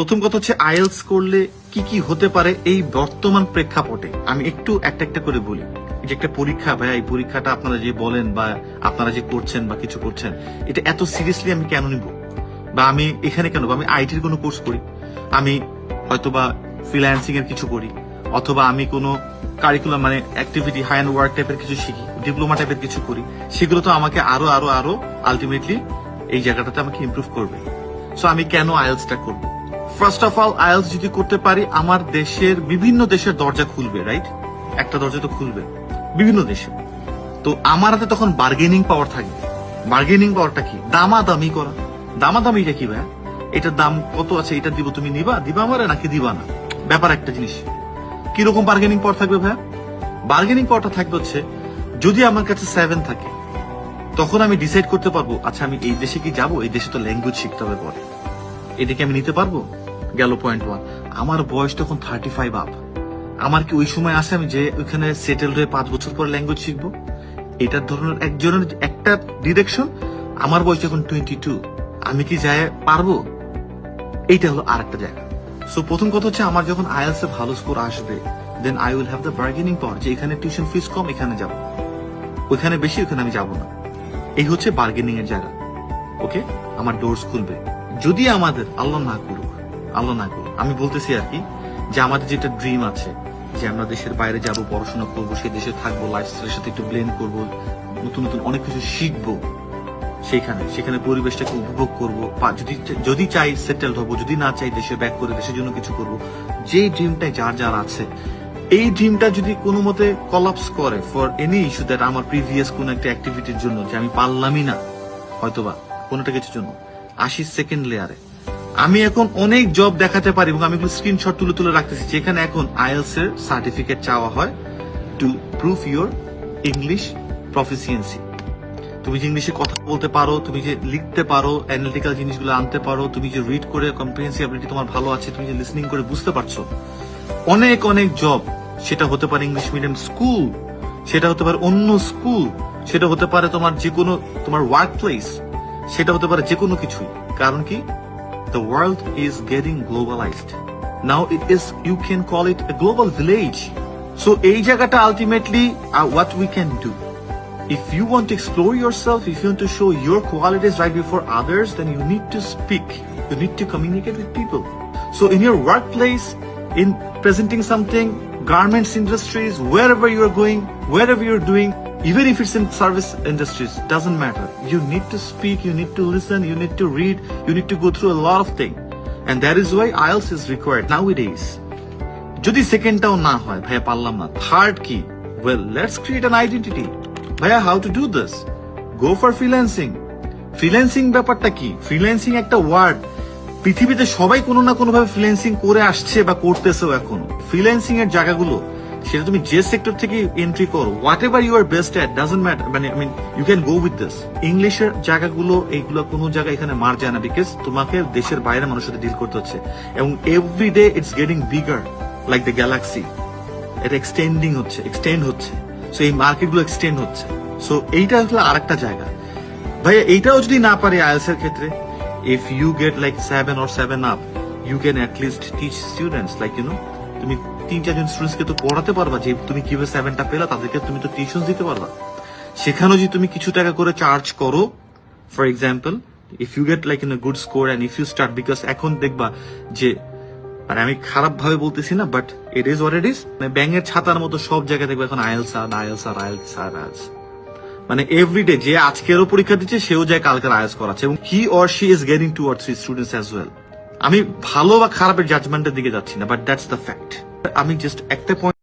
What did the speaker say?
প্রথম কথা হচ্ছে আইএলস করলে কি কি হতে পারে এই বর্তমান প্রেক্ষাপটে। আমি একটু একটা একটা করে বলি। যে একটা পরীক্ষা, ভাইয়া, এই পরীক্ষাটা আপনারা যে বলেন বা আপনারা যে করছেন বা কিছু করছেন, এটা এত সিরিয়াসলি আমি কেন নিব? বা আমি এখানে কেন? আমি আইটির কোনো কোর্স করি? আমি হয়তোবা ফ্রিল্যান্সিং এর কিছু করি, অথবা আমি কোনো কারিকুলাম মানে অ্যাক্টিভিটি হাই অ্যান্ড ওয়ার্ক টাইপের কিছু শিখি ডিপ্লোমা টাইপের কিছু করি, সেগুলো তো আমাকে আরও আরও আরও আলটিমেটলি এই জায়গাটাতে আমাকে ইমপ্রুভ করবে। সো আমি কেন আইএলসটা করব? ফার্স্ট অফ অল আইএলস যদি করতে পারি, আমার দেশের বিভিন্ন দেশের দরজা খুলবে রাইট একটা দরজা তো খুলবে, বিভিন্ন দেশে। তো আমার হাতে তখন বার্গেনিং পাওয়ার থাকবে। বার্গেনিং পাওয়ারটা কি? দামাদামি করা। দামাদামিটা কি ভাই এটার দাম কত আছে এটা দিব তুমি নিবা? দিবা আমারে নাকি দিবা না? ব্যাপার একটা জিনিস। কীরকম বার্গেনিং পাওয়ার থাকবে ভাই বার্গেনিং পাওয়ারটা থাকবে হচ্ছে, যদি আমার কাছে সেভেন থাকে, তখন আমি ডিসাইড করতে পারব আচ্ছা আমি এই দেশে কি যাব? এই দেশে তো ল্যাঙ্গুয়েজ শিখতে হবে পরে। এদিকে আমি নিতে পারব? গেল পয়েন্ট ওয়ান আমার বয়স তখন থার্টি ফাইভ আপ আমার কি ওই সময় আসে আমি যে ওইখানে সেটেল হয়ে পাঁচ বছর পর ল্যাঙ্গুয়েজ শিখব? এটার ধরনের একজনের একটা ডিরেকশন আমার বয়স যখন টোয়েন্টি টু আমি কি যায় পারব? এইটা হলো আর একটা জায়গা। সো প্রথম কথা হচ্ছে আমার যখন আইএলস এ ভালো স্কোর আসবে then I will have the bargaining power যে এখানে টিউশন ফিস কম, এখানে যাব। ওইখানে বেশি ওখানে আমি যাব না। এই হচ্ছে বার্গেনিং এর জায়গা। ওকে আমার ডোরস খুলবে। যদি আমাদের, আল্লাহ না করুক আল্লাহ না আমি বলতেছি আর কি যে আমাদের যেটা ড্রিম আছে, যে আমরা দেশের বাইরে যাব, পড়াশোনা করব, সেই দেশে থাকব লাইফস্টাইলের সাথে একটু ব্লেন্ড করব, নতুন নতুন অনেক কিছু শিখব সেখানে সেখানে পরিবেশটাকে উপভোগ করব যদি যদি চাই সেটেলড হব, যদি না চাই দেশে ব্যাক করে দেশের জন্য কিছু করব। যে ড্রিমটাই যার যার আছে, এই ড্রিমটা যদি কোনো মতে কলাপস করে ফর এনি ইস্যু দ্যাট আমার প্রিভিয়াস কোন একটা অ্যাক্টিভিটির জন্য, যে আমি পারলামই না, হয়তোবা, কোনোটা কিছুর জন্য আসি সেকেন্ড লেয়ারে আমি এখন অনেক জব দেখাতে পারি এবং আমি স্ক্রিনশট তুলে তুলে রাখতেছি, যেখানে এখন আইএলস এর সার্টিফিকেট চাওয়া হয় to proof your English proficiency তুমি যে ইংলিশে কথা বলতে পারো, তুমি যে লিখতে পারো অ্যানালিটিক্যাল জিনিসগুলো আনতে পারো, তুমি যে রিড করে কম্প্রিহেন্সিভ তোমার ভালো আছে, তুমি যে লিসনিং করে বুঝতে পারছ, অনেক অনেক জব সেটা হতে পারে ইংলিশ মিডিয়াম স্কুল সেটা হতে পারে অন্য স্কুল সেটা হতে পারে তোমার যে কোনো তোমার ওয়ার্ক প্লেস সেটা হতে পারে যে কোনো কিছুই। কারণ কি? The world is getting globalised now it is you can call it a global village so এই জায়গাটা ultimately what we can do if you want to explore yourself, if you want to show your qualities right before others, then you need to speak. You need to communicate with people. So in your workplace, in presenting something, garments industries, wherever you are going, wherever you're doing, even if it's in service industries, doesn't matter. You need to speak, you need to listen, you need to read, you need to go through a lot of things. And that is why IELTS is required nowadays. যদি সেকেন্ডটাও না হয় ভাইয়া পারলাম না third কি well let's create an identity ভাইয়া how to do this go for freelancing freelancing ব্যাপারটা কি ফ্রিল্যান্সিং একটা ওয়ার্ড পৃথিবীতে সবাই কোনো না কোনো ভাবে ফ্রিল্যান্সিং করে আসছে বা করতেছেও এখনও ফ্রিল্যান্সিং এর জায়গাগুলো সেটা তুমি যে সেক্টর থেকে এন্ট্রি করো whatever you are best at doesn't matter মানে I mean you can go with this ইংলিশের জায়গাগুলো, এইগুলো কোনো জায়গায় এখানে মার যায় না বিকজ তোমাকে দেশের বাইরে মানুষের সাথে ডিল করতে হচ্ছে। এবং every day it's getting bigger like the galaxy এটা এক্সটেন্ডিং হচ্ছে এক্সটেন্ড হচ্ছে। সো এই মার্কেটগুলো এক্সটেন্ড হচ্ছে। সো এইটা হলো আরেকটা জায়গা। ভাইয়া, এইটাও যদি না পারে আইএলস এর ক্ষেত্রে if you get like seven or seven up you can at least teach students like you know তুমি তিন, চারজন স্টুডেন্টস কে তো পড়াতে পারবা, যে তুমি কীভাবে সেভেনটা পেলা, তাদেরকে তুমি তো টিউশন দিতে পারবা। সেখানেও যদি তুমি কিছু টাকা করে চার্জ করো for example if you get like in good score and if you start because এখন দেখবা যে মানে আমি খারাপ ভাবে বলতেছি না but it is what it is ব্যাঙের ছাতার মতো সব জায়গায় দেখবে এখন আইএলস আর আইএলস আর আইএলস আর আইএলস মানে এভরিডে যে আজকেরও পরীক্ষা দিচ্ছে, সেও যায় কালকের আইএলস করাচ্ছে এবং he or she is getting two or three students as well আমি ভালো বা খারাপের জাজমেন্টের দিকে যাচ্ছি না বাট দ্যাটস দ্য ফ্যাক্ট আমি জাস্ট একটা পয়েন্ট